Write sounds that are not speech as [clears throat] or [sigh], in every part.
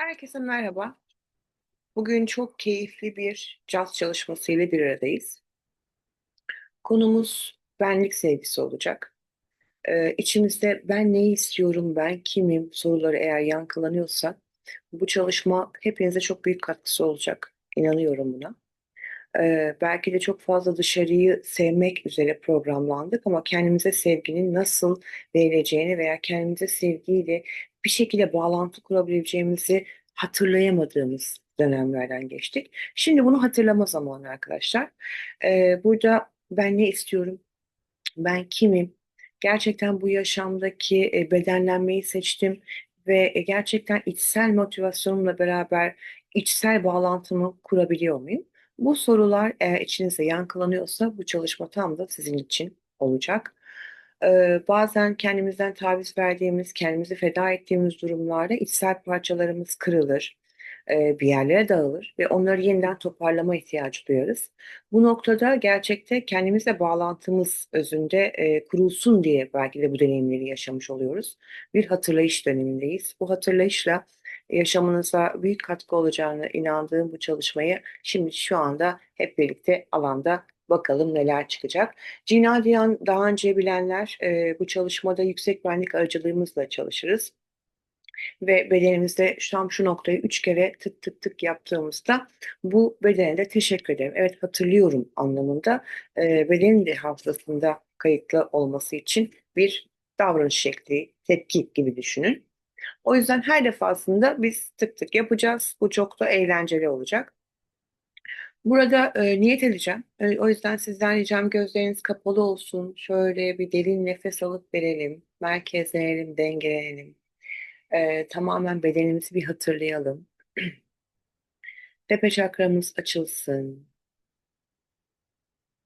Herkese merhaba. Bugün çok keyifli bir caz çalışması ile bir aradayız. Konumuz benlik sevgisi olacak. Ee, içimizde ben ne istiyorum, ben kimim soruları eğer yankılanıyorsa bu çalışma hepinize çok büyük katkısı olacak. İnanıyorum buna. Ee, belki de çok fazla dışarıyı sevmek üzere programlandık ama kendimize sevginin nasıl verileceğini veya kendimize sevgiyle bir şekilde bağlantı kurabileceğimizi hatırlayamadığımız dönemlerden geçtik. Şimdi bunu hatırlama zamanı arkadaşlar. Ee, burada ben ne istiyorum, ben kimim, gerçekten bu yaşamdaki e, bedenlenmeyi seçtim ve e, gerçekten içsel motivasyonumla beraber içsel bağlantımı kurabiliyor muyum? Bu sorular eğer içinizde yankılanıyorsa bu çalışma tam da sizin için olacak. Ee, bazen kendimizden taviz verdiğimiz, kendimizi feda ettiğimiz durumlarda içsel parçalarımız kırılır, e, bir yerlere dağılır ve onları yeniden toparlama ihtiyacı duyarız. Bu noktada gerçekte kendimizle bağlantımız özünde e, kurulsun diye belki de bu deneyimleri yaşamış oluyoruz. Bir hatırlayış dönemindeyiz. Bu hatırlayışla yaşamınıza büyük katkı olacağını inandığım bu çalışmayı şimdi şu anda hep birlikte alanda bakalım neler çıkacak. Cina Diyan daha önce bilenler e, bu çalışmada yüksek benlik aracılığımızla çalışırız. Ve bedenimizde tam şu noktayı üç kere tık tık tık yaptığımızda bu bedene de teşekkür ederim. Evet hatırlıyorum anlamında e, bedenin de hafızasında kayıtlı olması için bir davranış şekli, tepki gibi düşünün. O yüzden her defasında biz tık tık yapacağız. Bu çok da eğlenceli olacak. Burada e, niyet edeceğim. E, o yüzden sizden ricam gözleriniz kapalı olsun. Şöyle bir derin nefes alıp verelim. Merkezlenelim, dengelenelim. E, tamamen bedenimizi bir hatırlayalım. [clears throat] Tepe çakramız açılsın.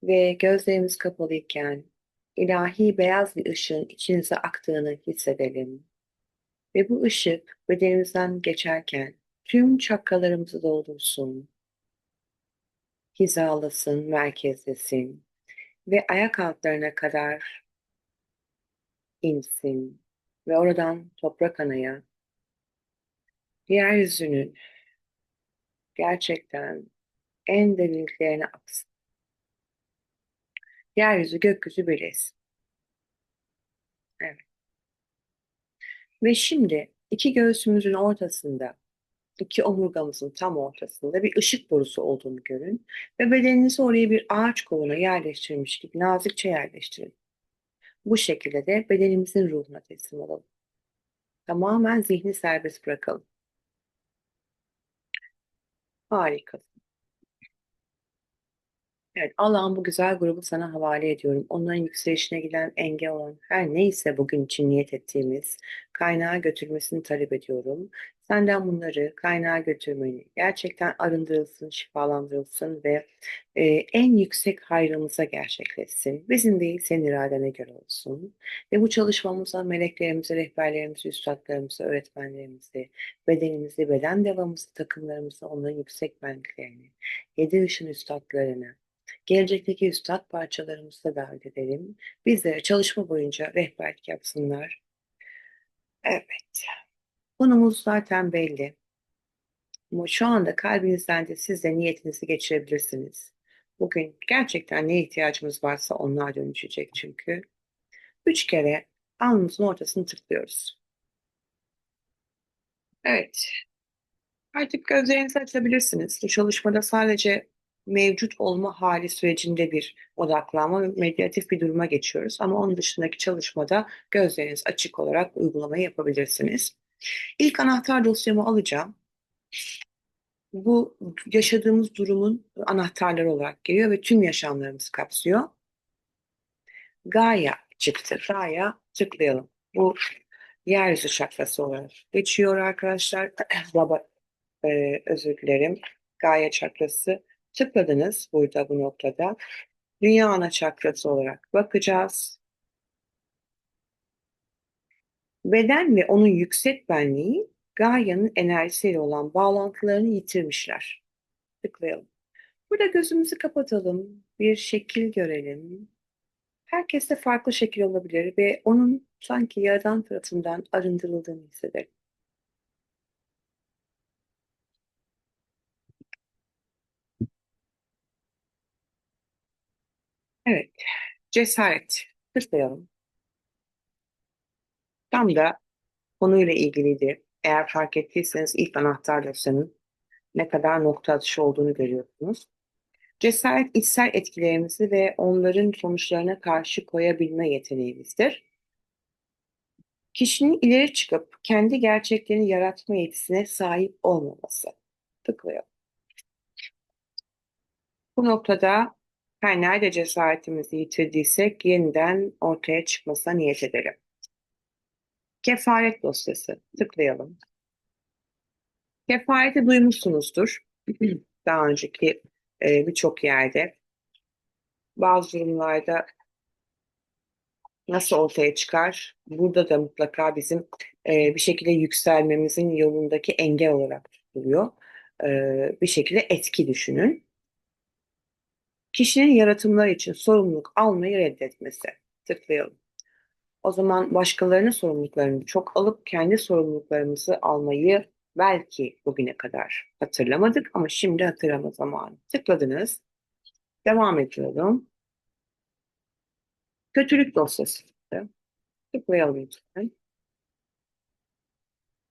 Ve gözlerimiz kapalıyken ilahi beyaz bir ışığın içinize aktığını hissedelim. Ve bu ışık bedenimizden geçerken tüm çakralarımızı doldursun. Hizalasın, merkezlesin ve ayak altlarına kadar insin ve oradan toprak anaya yeryüzünün gerçekten en derinliklerine aksın. Yeryüzü gökyüzü birleşsin. Evet. Ve şimdi iki göğsümüzün ortasında, iki omurgamızın tam ortasında bir ışık borusu olduğunu görün ve bedeninizi oraya bir ağaç kovuna yerleştirmiş gibi nazikçe yerleştirin. Bu şekilde de bedenimizin ruhuna teslim olalım. Tamamen zihni serbest bırakalım. Harikasın. Evet, Allah'ım bu güzel grubu sana havale ediyorum. Onların yükselişine giden engel olan her neyse bugün için niyet ettiğimiz kaynağa götürmesini talep ediyorum. Senden bunları kaynağa götürmeni gerçekten arındırılsın, şifalandırılsın ve e, en yüksek hayrımıza gerçekleşsin. Bizim değil senin iradene göre olsun. Ve bu çalışmamıza meleklerimizi, rehberlerimizi, üstadlarımızı, öğretmenlerimizi, bedenimizi, beden devamımızı, takımlarımızı, onların yüksek benliklerini, yedi ışın üstadlarını, gelecekteki üstad parçalarımızı da davet edelim. Bizlere çalışma boyunca rehberlik yapsınlar. Evet. Konumuz zaten belli. Ama şu anda kalbinizden de siz de niyetinizi geçirebilirsiniz. Bugün gerçekten ne ihtiyacımız varsa onlar dönüşecek çünkü. Üç kere alnımızın ortasını tıklıyoruz. Evet. Artık gözlerinizi açabilirsiniz. Bu çalışmada sadece mevcut olma hali sürecinde bir odaklanma ve meditatif bir duruma geçiyoruz. Ama onun dışındaki çalışmada gözleriniz açık olarak uygulamayı yapabilirsiniz. İlk anahtar dosyamı alacağım. Bu yaşadığımız durumun anahtarları olarak geliyor ve tüm yaşamlarımızı kapsıyor. Gaia çıktı. Gaia tıklayalım. Bu yeryüzü çakrası olarak geçiyor arkadaşlar. [clears throat] Baba, e, özür dilerim. Gaia çakrası tıkladınız burada bu noktada. Dünya ana çakrası olarak bakacağız. Beden ve onun yüksek benliği Gaia'nın enerjisiyle olan bağlantılarını yitirmişler. Tıklayalım. Burada gözümüzü kapatalım. Bir şekil görelim. Herkeste farklı şekil olabilir ve onun sanki yaradan tarafından arındırıldığını hissedelim. Evet, cesaret. Tıklayalım. Tam da konuyla ilgiliydi. Eğer fark ettiyseniz ilk anahtar dosyanın ne kadar nokta atışı olduğunu görüyorsunuz. Cesaret içsel etkilerimizi ve onların sonuçlarına karşı koyabilme yeteneğimizdir. Kişinin ileri çıkıp kendi gerçeklerini yaratma yetisine sahip olmaması. Tıklayalım. Bu noktada her nerede cesaretimizi yitirdiysek yeniden ortaya çıkmasına niyet edelim. Kefaret dosyası. Tıklayalım. Kefareti duymuşsunuzdur. [clears throat] Daha önceki e, birçok yerde. Bazı durumlarda nasıl ortaya çıkar? Burada da mutlaka bizim e, bir şekilde yükselmemizin yolundaki engel olarak tutuluyor. E, bir şekilde etki düşünün. Kişinin yaratımları için sorumluluk almayı reddetmesi. Tıklayalım. O zaman başkalarının sorumluluklarını çok alıp kendi sorumluluklarımızı almayı belki bugüne kadar hatırlamadık ama şimdi hatırlama zamanı. Tıkladınız. Devam ediyorum. Kötülük dosyası. Tıklayalım lütfen.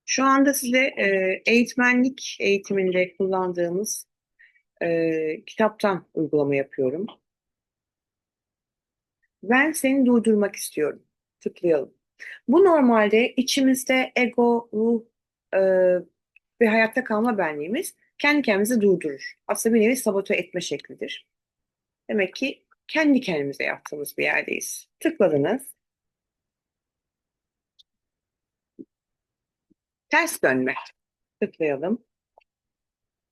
Şu anda size e, eğitmenlik eğitiminde kullandığımız e, kitaptan uygulama yapıyorum. Ben seni durdurmak istiyorum. Tıklayalım. Bu normalde içimizde ego, ruh e, ve hayatta kalma benliğimiz kendi kendimizi durdurur. Aslında bir nevi sabote etme şeklidir. Demek ki kendi kendimize yaptığımız bir yerdeyiz. Tıkladınız. Ters dönme. Tıklayalım.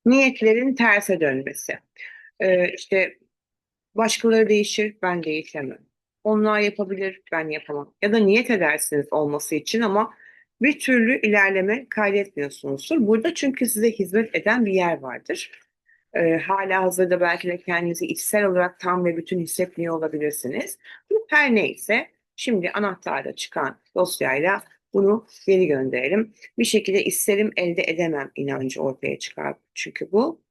Niyetlerin terse dönmesi. Ee, işte başkaları değişir, ben değişemem. Onlar yapabilir, ben yapamam. Ya da niyet edersiniz olması için ama bir türlü ilerleme kaydetmiyorsunuzdur. Burada çünkü size hizmet eden bir yer vardır. Ee, hala hazırda belki de kendinizi içsel olarak tam ve bütün hissetmiyor olabilirsiniz. Her neyse şimdi anahtarda çıkan dosyayla bunu geri gönderelim. Bir şekilde isterim elde edemem inancı ortaya çıkar. Çünkü bu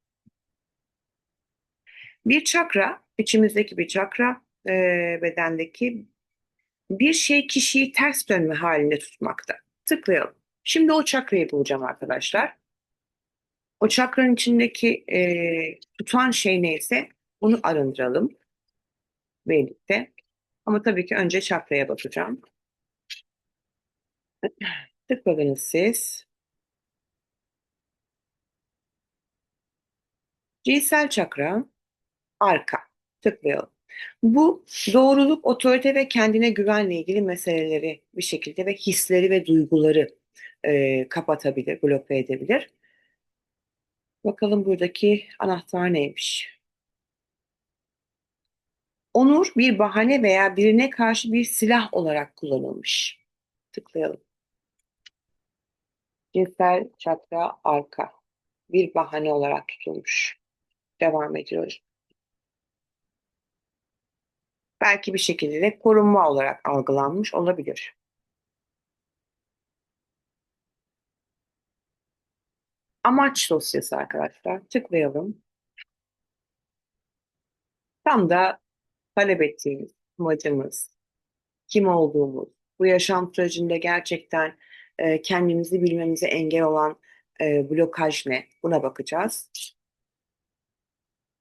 bir çakra, içimizdeki bir çakra, e, bedendeki bir şey kişiyi ters dönme halinde tutmakta. Tıklayalım. Şimdi o çakrayı bulacağım arkadaşlar. O çakranın içindeki e, tutan şey neyse onu arındıralım birlikte. Ama tabii ki önce çakraya bakacağım. Tıkladınız siz. Cinsel çakra arka. Tıklayalım. Bu doğruluk, otorite ve kendine güvenle ilgili meseleleri bir şekilde ve hisleri ve duyguları e, kapatabilir, bloke edebilir. Bakalım buradaki anahtar neymiş? Onur bir bahane veya birine karşı bir silah olarak kullanılmış. Tıklayalım. Cinsel çakra arka. Bir bahane olarak tutulmuş. Devam ediyoruz. Belki bir şekilde de korunma olarak algılanmış olabilir. Amaç dosyası arkadaşlar. Tıklayalım. Tam da talep ettiğimiz amacımız, kim olduğumuz, bu yaşam sürecinde gerçekten e, kendimizi bilmemize engel olan e, blokaj ne? Buna bakacağız.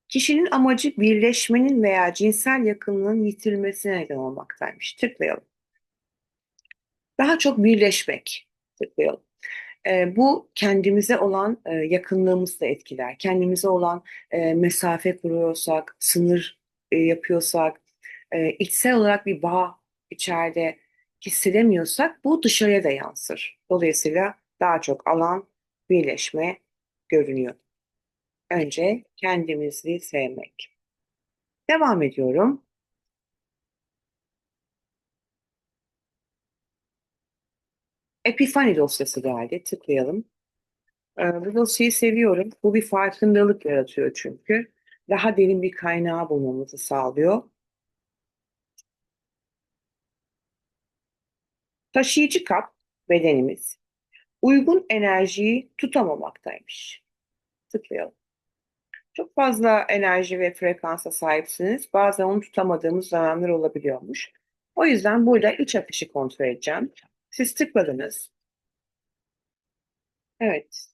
Kişinin amacı birleşmenin veya cinsel yakınlığın yitirilmesine neden olmaktaymış. Tıklayalım. Daha çok birleşmek. Tıklayalım. E, bu kendimize olan e, yakınlığımızı da etkiler. Kendimize olan e, mesafe kuruyorsak, sınır e, yapıyorsak, e, içsel olarak bir bağ içeride hissedemiyorsak bu dışarıya da yansır. Dolayısıyla daha çok alan, birleşme görünüyor. Önce kendimizi sevmek. Devam ediyorum. Epifani dosyası geldi. Tıklayalım. Ee, bu dosyayı seviyorum. Bu bir farkındalık yaratıyor çünkü. Daha derin bir kaynağı bulmamızı sağlıyor. Taşıyıcı kap bedenimiz uygun enerjiyi tutamamaktaymış. Tıklayalım. Çok fazla enerji ve frekansa sahipsiniz. Bazen onu tutamadığımız dönemler olabiliyormuş. O yüzden burada iç akışı kontrol edeceğim. Siz tıkladınız. Evet.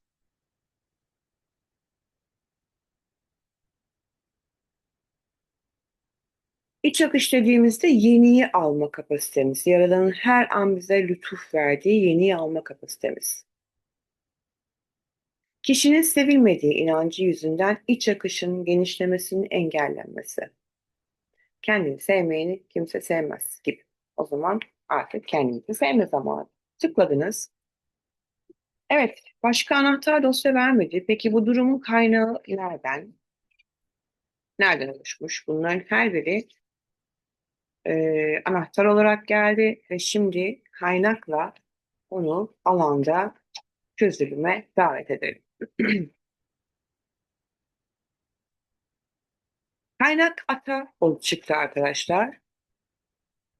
İç akış dediğimizde yeniyi alma kapasitemiz. Yaradanın her an bize lütuf verdiği yeniyi alma kapasitemiz. Kişinin sevilmediği inancı yüzünden iç akışın genişlemesinin engellenmesi. Kendini sevmeyeni kimse sevmez gibi. O zaman artık kendinizi sevme zamanı. Tıkladınız. Evet, başka anahtar dosya vermedi. Peki bu durumun kaynağı nereden? Nereden oluşmuş? Bunların her biri e, anahtar olarak geldi ve şimdi kaynakla onu alanda çözülüme davet edelim. [clears throat] Kaynak ata olup çıktı arkadaşlar.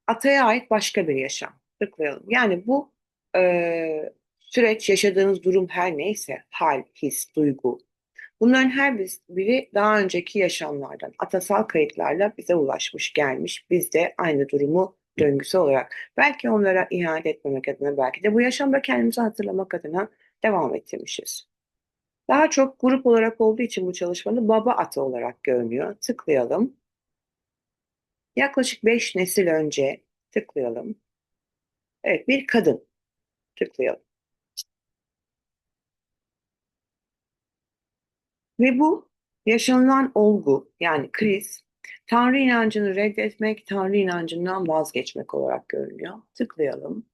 Ataya ait başka bir yaşam. Tıklayalım. Yani bu e, süreç yaşadığınız durum her neyse hal, his, duygu. Bunların her biri daha önceki yaşamlardan, atasal kayıtlarla bize ulaşmış, gelmiş. Biz de aynı durumu döngüsü olarak belki onlara ihanet etmemek adına belki de bu yaşamda kendimizi hatırlamak adına devam ettirmişiz. Daha çok grup olarak olduğu için bu çalışmanın baba atı olarak görünüyor. Tıklayalım. Yaklaşık 5 nesil önce tıklayalım. Evet bir kadın. Tıklayalım. Ve bu yaşanılan olgu yani kriz Tanrı inancını reddetmek, Tanrı inancından vazgeçmek olarak görünüyor. Tıklayalım.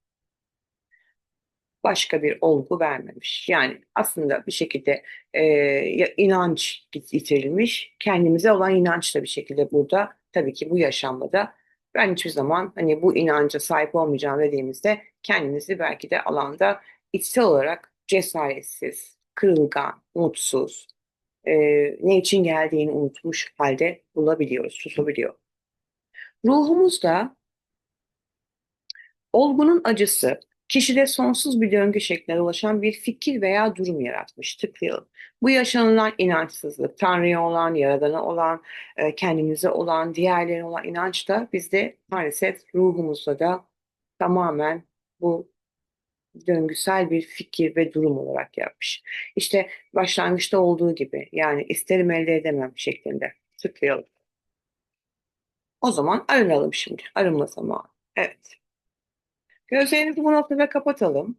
Başka bir olgu vermemiş. Yani aslında bir şekilde e, inanç yitirilmiş. Kendimize olan inanç da bir şekilde burada tabii ki bu yaşamda da ben hiçbir zaman hani bu inanca sahip olmayacağım dediğimizde kendimizi belki de alanda içsel olarak cesaretsiz, kırılgan, mutsuz, e, ne için geldiğini unutmuş halde bulabiliyoruz, tutabiliyor. Ruhumuzda olgunun acısı kişide sonsuz bir döngü şekline ulaşan bir fikir veya durum yaratmış. Tıklayalım. Bu yaşanılan inançsızlık, Tanrı'ya olan, Yaradan'a olan, e, kendimize olan, diğerlerine olan inanç da bizde maalesef ruhumuzda da tamamen bu döngüsel bir fikir ve durum olarak yapmış. İşte başlangıçta olduğu gibi yani isterim elde edemem şeklinde tıklayalım. O zaman arınalım şimdi. Arınma zamanı. Evet. Gözlerimizi bu noktada kapatalım.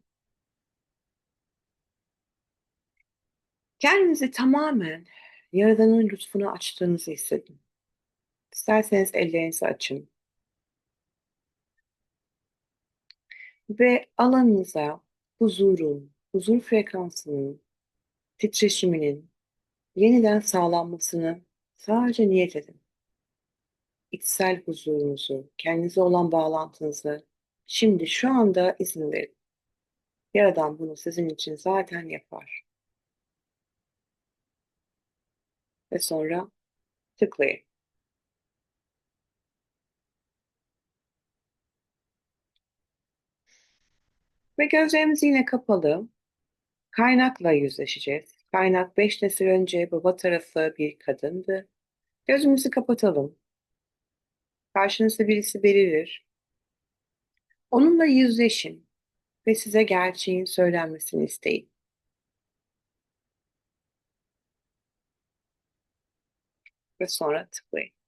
Kendinizi tamamen Yaradan'ın lütfuna açtığınızı hissedin. İsterseniz ellerinizi açın. Ve alanınıza huzurun, huzur frekansının, titreşiminin yeniden sağlanmasını sadece niyet edin. İçsel huzurunuzu, kendinize olan bağlantınızı şimdi şu anda izin verin. Yaradan bunu sizin için zaten yapar. Ve sonra tıklayın. Ve gözlerimiz yine kapalı. Kaynakla yüzleşeceğiz. Kaynak beş nesil önce baba tarafı bir kadındı. Gözümüzü kapatalım. Karşınızda birisi belirir. Onunla yüzleşin ve size gerçeğin söylenmesini isteyin. Ve sonra tıklayın.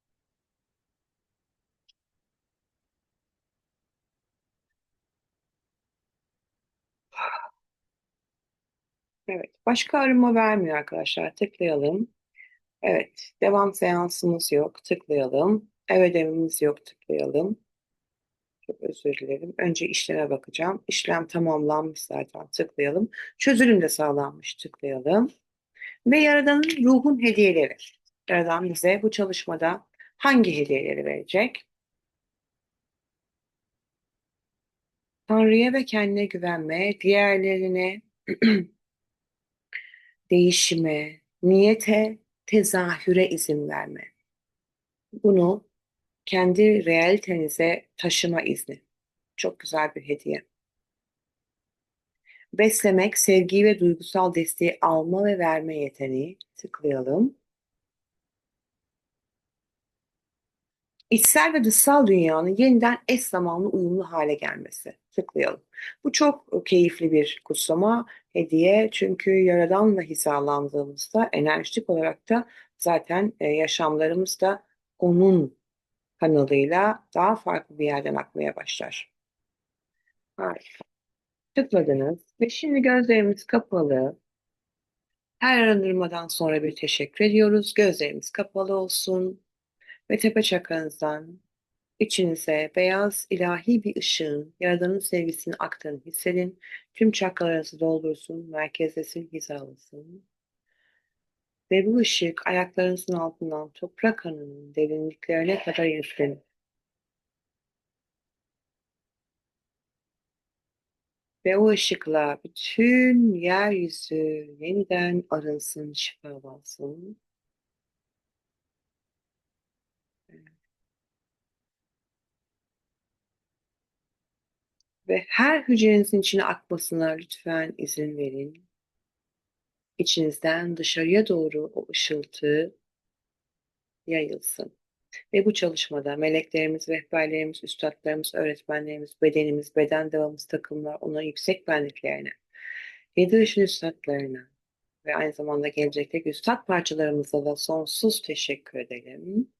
Evet, başka arınma vermiyor arkadaşlar. Tıklayalım. Evet, devam seansımız yok. Tıklayalım. Ev ödevimiz yok. Tıklayalım. Çok özür dilerim. Önce işleme bakacağım. İşlem tamamlanmış zaten. Tıklayalım. Çözülüm de sağlanmış. Tıklayalım. Ve Yaradan'ın ruhun hediyeleri. Yaradan bize bu çalışmada hangi hediyeleri verecek? Tanrı'ya ve kendine güvenme, diğerlerine [clears throat] değişime, niyete, tezahüre izin verme. Bunu kendi realitenize taşıma izni. Çok güzel bir hediye. Beslemek, sevgi ve duygusal desteği alma ve verme yeteneği. Tıklayalım. İçsel ve dışsal dünyanın yeniden eş zamanlı uyumlu hale gelmesi. Tıklayalım. Bu çok keyifli bir kutsama hediye çünkü Yaradan'la hizalandığımızda enerjik olarak da zaten e, yaşamlarımız da onun kanalıyla daha farklı bir yerden akmaya başlar. Harika. Tıkladınız ve şimdi gözlerimiz kapalı. Her arındırmadan sonra bir teşekkür ediyoruz. Gözlerimiz kapalı olsun ve tepe çakranızdan içinize beyaz ilahi bir ışığın, Yaradan'ın sevgisini aktığını hissedin. Tüm çakralarınızı doldursun, merkezdesin, hizalısın. Ve bu ışık ayaklarınızın altından toprak anının derinliklerine kadar yüklenin. Ve o ışıkla bütün yeryüzü yeniden arınsın, şifalansın. Ve her hücrenizin içine akmasına lütfen izin verin. İçinizden dışarıya doğru o ışıltı yayılsın. Ve bu çalışmada meleklerimiz, rehberlerimiz, üstadlarımız, öğretmenlerimiz, bedenimiz, beden devamımız, takımlar, ona yüksek benliklerine, yedi ışın üstadlarına ve aynı zamanda gelecekteki üstad parçalarımıza da sonsuz teşekkür edelim.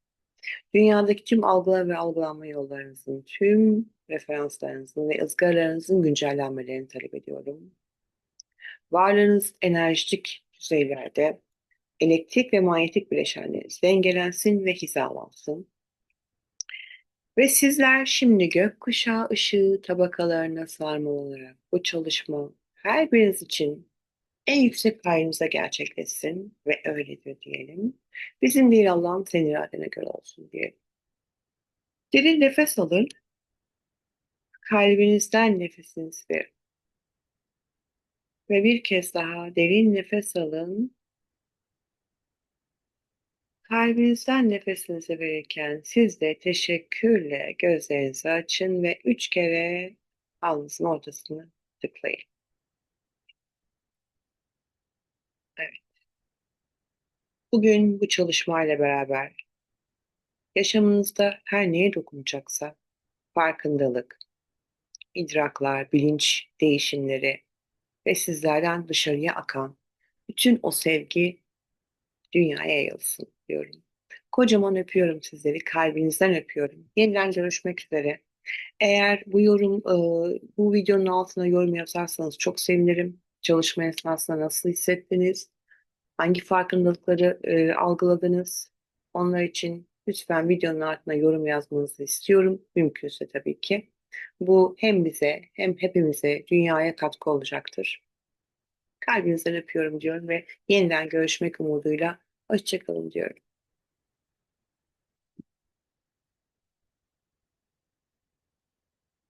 Dünyadaki tüm algılar ve algılanma yollarınızın, tüm referanslarınızın ve ızgaralarınızın güncellenmelerini talep ediyorum. Varlığınız enerjik düzeylerde elektrik ve manyetik bileşenleriniz dengelensin ve hizalansın. Ve sizler şimdi gökkuşağı ışığı tabakalarına sarmal olarak bu çalışma her biriniz için en yüksek hayrınıza gerçekleşsin ve öyledir diyelim. Bizim değil Allah'ın senin iradene göre olsun diyelim. Derin nefes alın. Kalbinizden nefesinizi verin. Ve bir kez daha derin nefes alın. Kalbinizden nefesinizi verirken siz de teşekkürle gözlerinizi açın ve üç kere alnınızın ortasını tıklayın. Evet. Bugün bu çalışmayla beraber yaşamınızda her neye dokunacaksa farkındalık, idraklar, bilinç değişimleri ve sizlerden dışarıya akan bütün o sevgi dünyaya yayılsın diyorum. Kocaman öpüyorum sizleri, kalbinizden öpüyorum. Yeniden görüşmek üzere. Eğer bu yorum, e, bu videonun altına yorum yazarsanız çok sevinirim. Çalışma esnasında nasıl hissettiniz? Hangi farkındalıkları e, algıladınız? Onlar için lütfen videonun altına yorum yazmanızı istiyorum. Mümkünse tabii ki. Bu hem bize hem hepimize dünyaya katkı olacaktır. Kalbinizden öpüyorum diyorum ve yeniden görüşmek umuduyla hoşçakalın diyorum.